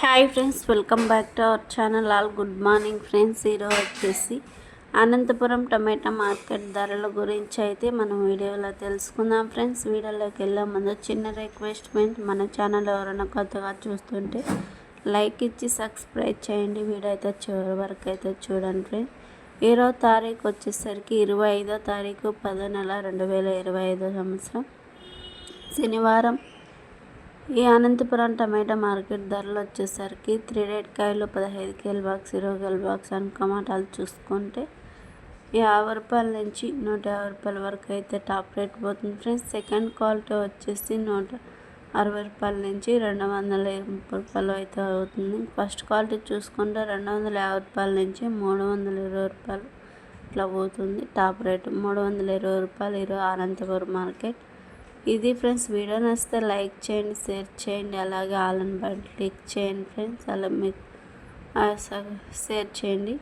Hi friends welcome back to our channel. All good morning friends. ఈరోజు వచ్చేసి అనంతపురం టమాటా market ధరల గురించి అయితే మనం వీడియోలో తెలుసుకుందాం ఫ్రెండ్స్. వీడియోలోకి వెళ్ళే ముందు చిన్న రిక్వెస్ట్మెంట్ మన ఛానల్ ఎవరైనా కొత్తగా చూస్తుంటే లైక్ ఇచ్చి సబ్స్క్రైబ్ చేయండి. వీడియో అయితే చివరి వరకు అయితే చూడండి ఫ్రెండ్స్. ఈరోజు తారీఖు వచ్చేసరికి ఇరవై ఐదో తారీఖు పదో నెల రెండు వేల ఇరవై ఐదో సంవత్సరం. శనివారం ఈ అనంతపురం టమాటా మార్కెట్ ధరలు వచ్చేసరికి త్రీ రేట్ కాయలు పదహైదు కేల బాక్స్ ఇరవై కేల బాక్స్ అని టమాటాలు చూసుకుంటే యాభై రూపాయల నుంచి నూట యాభై రూపాయల వరకు అయితే టాప్ రేట్ పోతుంది ఫ్రెండ్స్. సెకండ్ క్వాలిటీ వచ్చేసి నూట అరవై రూపాయల నుంచి రెండు వందల ముప్పై రూపాయలు అయితే అవుతుంది. ఫస్ట్ క్వాలిటీ చూసుకుంటే రెండు వందల యాభై రూపాయల నుంచి మూడు వందల ఇరవై రూపాయలు ఇట్లా పోతుంది టాప్ రేట్. మూడు వందల ఇరవై రూపాయలు ఇరవై అనంతపురం మార్కెట్. ఇది ఫ్రెండ్స్ వీడియో నచ్చితే లైక్ చేయండి షేర్ చేయండి అలాగే ఆల్ బట్ క్లిక్ చేయండి ఫ్రెండ్స్. అలా మీకు షేర్ చేయండి.